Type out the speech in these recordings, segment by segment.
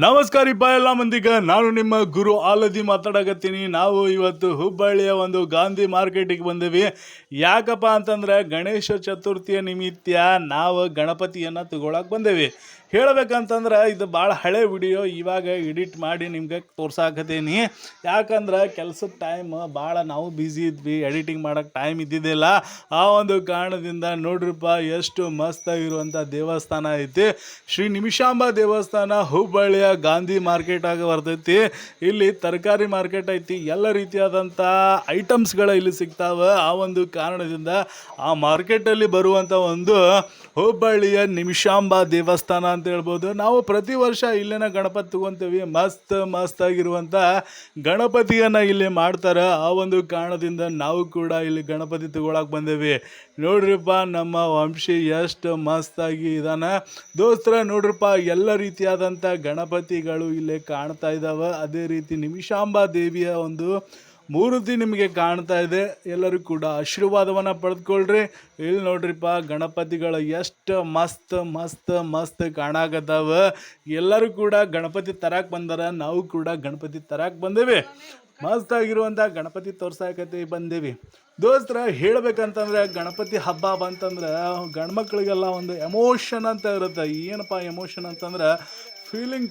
ನಮಸ್ಕಾರ ಇಪ್ಪ ಎಲ್ಲ ಮಂದಿಗ, ನಾನು ನಿಮ್ಮ ಗುರು ಆಲದಿ ಮಾತಾಡಕತ್ತೀನಿ. ನಾವು ಇವತ್ತು ಹುಬ್ಬಳ್ಳಿಯ ಒಂದು ಗಾಂಧಿ ಮಾರ್ಕೆಟಿಗೆ ಬಂದೇವಿ. ಯಾಕಪ್ಪ ಅಂತಂದ್ರೆ ಗಣೇಶ ಚತುರ್ಥಿಯ ನಿಮಿತ್ತ ನಾವು ಗಣಪತಿಯನ್ನು ತಗೊಳಕ್ಕೆ ಬಂದೇವಿ. ಹೇಳ್ಬೇಕಂತಂದ್ರೆ ಇದು ಭಾಳ ಹಳೆ ವಿಡಿಯೋ, ಇವಾಗ ಎಡಿಟ್ ಮಾಡಿ ನಿಮಗೆ ತೋರ್ಸಾಕತ್ತೀನಿ ಯಾಕಂದ್ರೆ ಕೆಲ್ಸದ ಟೈಮ್ ಭಾಳ ನಾವು ಬ್ಯುಸಿ ಇದ್ವಿ ಎಡಿಟಿಂಗ್ ಮಾಡೋಕ್ಕೆ ಟೈಮ್ ಇದ್ದಿದ್ದಿಲ್ಲ. ಆ ಒಂದು ಕಾರಣದಿಂದ ನೋಡ್ರಿಪ್ಪ, ಎಷ್ಟು ಮಸ್ತಾಗಿರುವಂಥ ದೇವಸ್ಥಾನ ಐತಿ. ಶ್ರೀ ನಿಮಿಷಾಂಬ ದೇವಸ್ಥಾನ, ಹುಬ್ಬಳ್ಳಿಯ ಗಾಂಧಿ ಮಾರ್ಕೆಟಾಗ ಬರ್ತೈತಿ. ಇಲ್ಲಿ ತರಕಾರಿ ಮಾರ್ಕೆಟ್ ಐತಿ, ಎಲ್ಲ ರೀತಿಯಾದಂಥ ಐಟಮ್ಸ್ಗಳು ಇಲ್ಲಿ ಸಿಗ್ತಾವೆ. ಆ ಒಂದು ಕಾರಣದಿಂದ ಆ ಮಾರ್ಕೆಟಲ್ಲಿ ಬರುವಂಥ ಒಂದು ಹುಬ್ಬಳ್ಳಿಯ ನಿಮಿಷಾಂಬ ದೇವಸ್ಥಾನ ಅಂತ ಹೇಳ್ಬೋದು. ನಾವು ಪ್ರತಿ ವರ್ಷ ಇಲ್ಲೇನ ಗಣಪತಿ ತಗೊಂತೀವಿ. ಮಸ್ತ್ ಮಸ್ತ್ ಆಗಿರುವಂಥ ಗಣಪತಿಯನ್ನು ಇಲ್ಲಿ ಮಾಡ್ತಾರೆ. ಆ ಒಂದು ಕಾರಣದಿಂದ ನಾವು ಕೂಡ ಇಲ್ಲಿ ಗಣಪತಿ ತಗೊಳಕ್ಕೆ ಬಂದೇವಿ. ನೋಡ್ರಿಪ್ಪ, ನಮ್ಮ ವಂಶಿ ಎಷ್ಟು ಮಸ್ತಾಗಿ ಇದಾನೆ. ದೋಸ್ತರ, ನೋಡ್ರಿಪ್ಪ, ಎಲ್ಲ ರೀತಿಯಾದಂಥ ಗಣಪತಿಗಳು ಇಲ್ಲಿ ಕಾಣ್ತಾ ಇದ್ದಾವೆ ಅದೇ ರೀತಿ ನಿಮಿಷಾಂಬ ದೇವಿಯ ಒಂದು ಮೂರ್ತಿ ನಿಮಗೆ ಕಾಣ್ತಾ ಇದೆ. ಎಲ್ಲರೂ ಕೂಡ ಆಶೀರ್ವಾದವನ್ನು ಪಡೆದುಕೊಳ್ರಿ. ಇಲ್ಲಿ ನೋಡ್ರಿಪ್ಪ, ಗಣಪತಿಗಳು ಎಷ್ಟು ಮಸ್ತ್ ಮಸ್ತ್ ಮಸ್ತ್ ಕಾಣಾಕತ್ತಾವ. ಎಲ್ಲರೂ ಕೂಡ ಗಣಪತಿ ತರಕ್ಕೆ ಬಂದಾರ. ನಾವು ಕೂಡ ಗಣಪತಿ ತರಕ್ಕೆ ಬಂದೇವಿ. ಮಸ್ತ್ ಆಗಿರುವಂಥ ಗಣಪತಿ ತೋರ್ಸಾಕತಿ ಬಂದೇವಿ. ದೋಸ್ತರ, ಹೇಳ್ಬೇಕಂತಂದ್ರೆ ಗಣಪತಿ ಹಬ್ಬ ಬಂತಂದ್ರೆ ಗಂಡ್ಮಕ್ಳಿಗೆಲ್ಲ ಒಂದು ಎಮೋಷನ್ ಅಂತ ಇರುತ್ತೆ. ಏನಪ್ಪ ಎಮೋಷನ್ ಅಂತಂದ್ರೆ ಫೀಲಿಂಗ್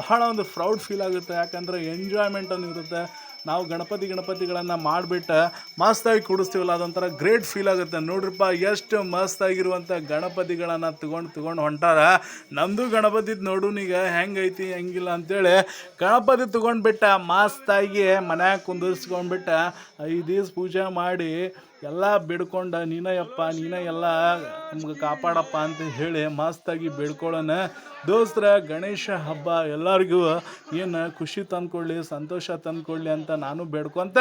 ಬಹಳ ಒಂದು ಪ್ರೌಡ್ ಫೀಲ್ ಆಗುತ್ತೆ. ಯಾಕಂದರೆ ಎಂಜಾಯ್ಮೆಂಟ್ ಅನ್ನು ಇರುತ್ತೆ ನಾವು ಗಣಪತಿ ಗಣಪತಿಗಳನ್ನು ಮಾಡಿಬಿಟ್ಟು ಮಸ್ತಾಗಿ ಕೂಡಿಸ್ತೀವಲ್ಲ, ಅದೊಂಥರ ಗ್ರೇಟ್ ಫೀಲ್ ಆಗುತ್ತೆ. ನೋಡ್ರಿಪ್ಪ, ಎಷ್ಟು ಮಸ್ತಾಗಿರುವಂಥ ಗಣಪತಿಗಳನ್ನು ತಗೊಂಡು ತಗೊಂಡು ಹೊಂಟಾರ. ನಮ್ಮದು ಗಣಪತಿ ನೋಡುನೀಗ ಹೆಂಗೈತಿ, ಹೆಂಗಿಲ್ಲ ಅಂತೇಳಿ ಗಣಪತಿ ತೊಗೊಂಡ್ಬಿಟ್ಟ ಮಸ್ತಾಗಿ ಮನ್ಯಾಗ ಕುಂದಿರ್ಸ್ಕೊಂಡ್ಬಿಟ್ಟ ಐದು ದಿವ್ಸ ಪೂಜೆ ಮಾಡಿ ಎಲ್ಲ ಬೇಡ್ಕೊಂಡ, ನೀನಯ್ಯಪ್ಪ ನೀನ ಎಲ್ಲ ನಮ್ಗೆ ಕಾಪಾಡಪ್ಪ ಅಂತ ಹೇಳಿ ಮಸ್ತಾಗಿ ಬೇಡ್ಕೊಳ್ಳೋಣ ದೋಸ್ತ್ರ, ಗಣೇಶ ಹಬ್ಬ ಎಲ್ಲರಿಗೂ ಏನು ಖುಷಿ ತಂದ್ಕೊಳ್ಳಿ, ಸಂತೋಷ ತಂದ್ಕೊಳ್ಳಿ ಅಂತ ನಾನು ಬೇಡ್ಕೊಂತ.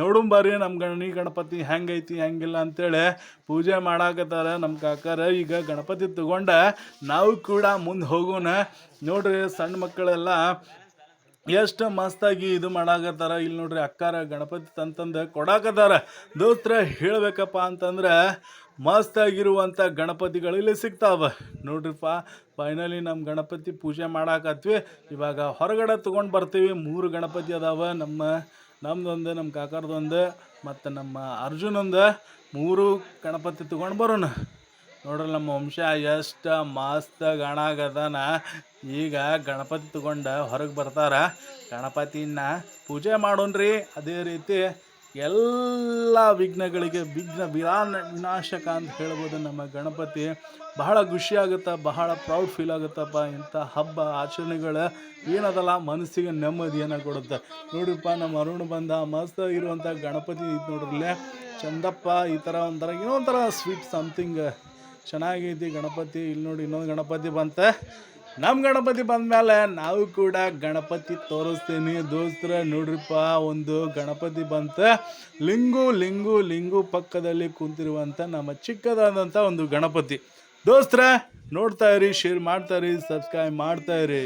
ನೋಡು ಬರ್ರಿ ನಮ್ಮ ಗಣಿ ಗಣಪತಿ ಹೆಂಗೈತಿ, ಹೆಂಗಿಲ್ಲ ಅಂತೇಳಿ ಪೂಜೆ ಮಾಡಾಕತ್ತಾರ ನಮ್ಮ ಕಾಕಾರ. ಈಗ ಗಣಪತಿ ತಗೊಂಡ ನಾವು ಕೂಡ ಮುಂದೆ ಹೋಗೋಣ. ನೋಡ್ರಿ ಸಣ್ಣ ಮಕ್ಕಳೆಲ್ಲ ಎಷ್ಟು ಮಸ್ತಾಗಿ ಇದು ಮಾಡಾಕತ್ತಾರ. ಇಲ್ಲಿ ನೋಡ್ರಿ ಅಕ್ಕಾರ ಗಣಪತಿ ತಂತಂದು ಕೊಡಾಕತ್ತಾರ. ದೋಸ್ತ್ರ, ಹೇಳ್ಬೇಕಪ್ಪ ಅಂತಂದ್ರೆ ಮಸ್ತಾಗಿರುವಂಥ ಗಣಪತಿಗಳು ಇಲ್ಲಿ ಸಿಗ್ತಾವ. ನೋಡ್ರಿಪ್ಪ ಫೈನಲಿ ನಮ್ಮ ಗಣಪತಿ ಪೂಜೆ ಮಾಡಾಕತ್ವಿ. ಇವಾಗ ಹೊರಗಡೆ ತೊಗೊಂಡು ಬರ್ತೀವಿ. ಮೂರು ಗಣಪತಿ ಅದಾವ. ನಮ್ಮ ನಮ್ದೊಂದು ನಮ್ಮ ಕಾಕರ್ದೊಂದು, ಮತ್ತು ನಮ್ಮ ಅರ್ಜುನೊಂದು ಮೂರು ಗಣಪತಿ ತೊಗೊಂಡು ಬರೋಣ. ನೋಡ್ರಿ ನಮ್ಮ ವಂಶ ಎಷ್ಟು ಮಸ್ತ್ ಗಣಾಗದನ. ಈಗ ಗಣಪತಿ ತಗೊಂಡು ಹೊರಗೆ ಬರ್ತಾರ. ಗಣಪತಿನ ಪೂಜೆ ಮಾಡೋಣ್ರಿ. ಅದೇ ರೀತಿ ಎಲ್ಲ ವಿಘ್ನಗಳಿಗೆ ವಿಘ್ನ ವಿರಾನ ವಿನಾಶಕ ಅಂತ ಹೇಳ್ಬೋದು ನಮ್ಮ ಗಣಪತಿ. ಬಹಳ ಖುಷಿ ಆಗುತ್ತೆ, ಬಹಳ ಪ್ರೌಡ್ ಫೀಲ್ ಆಗುತ್ತಪ್ಪ. ಇಂಥ ಹಬ್ಬ ಆಚರಣೆಗಳು ಏನದಲ್ಲ, ಮನಸ್ಸಿಗೆ ನೆಮ್ಮದಿಯನ್ನು ಕೊಡುತ್ತೆ. ನೋಡಿಪ್ಪ ನಮ್ಮ ಅರುಣ್ ಬಂದ ಮಸ್ತ್ ಇರುವಂಥ ಗಣಪತಿ ಇತ್ತು ನೋಡ್ರಲ್ಲೇ. ಚಂದಪ್ಪ, ಈ ಥರ ಒಂಥರ ಏನೋ ಒಂಥರ ಸ್ವೀಟ್ ಸಮಥಿಂಗ್ ಚೆನ್ನಾಗೈತಿ ಗಣಪತಿ. ಇಲ್ಲಿ ನೋಡಿ ಇನ್ನೊಂದು ಗಣಪತಿ ಬಂತ. ನಮ್ಮ ಗಣಪತಿ ಬಂದಮೇಲೆ ನಾವು ಕೂಡ ಗಣಪತಿ ತೋರಿಸ್ತೀನಿ. ದೋಸ್ತರ, ನೋಡ್ರಿಪ್ಪ, ಒಂದು ಗಣಪತಿ ಬಂತ. ಲಿಂಗು ಲಿಂಗು ಲಿಂಗು ಪಕ್ಕದಲ್ಲಿ ಕುಂತಿರುವಂಥ ನಮ್ಮ ಚಿಕ್ಕದಾದಂಥ ಒಂದು ಗಣಪತಿ. ದೋಸ್ತ್ರ, ನೋಡ್ತಾ ಇರಿ, ಶೇರ್ ಮಾಡ್ತಾ ಇರಿ ಸಬ್ಸ್ಕ್ರೈಬ್ ಮಾಡ್ತಾ ಇರಿ.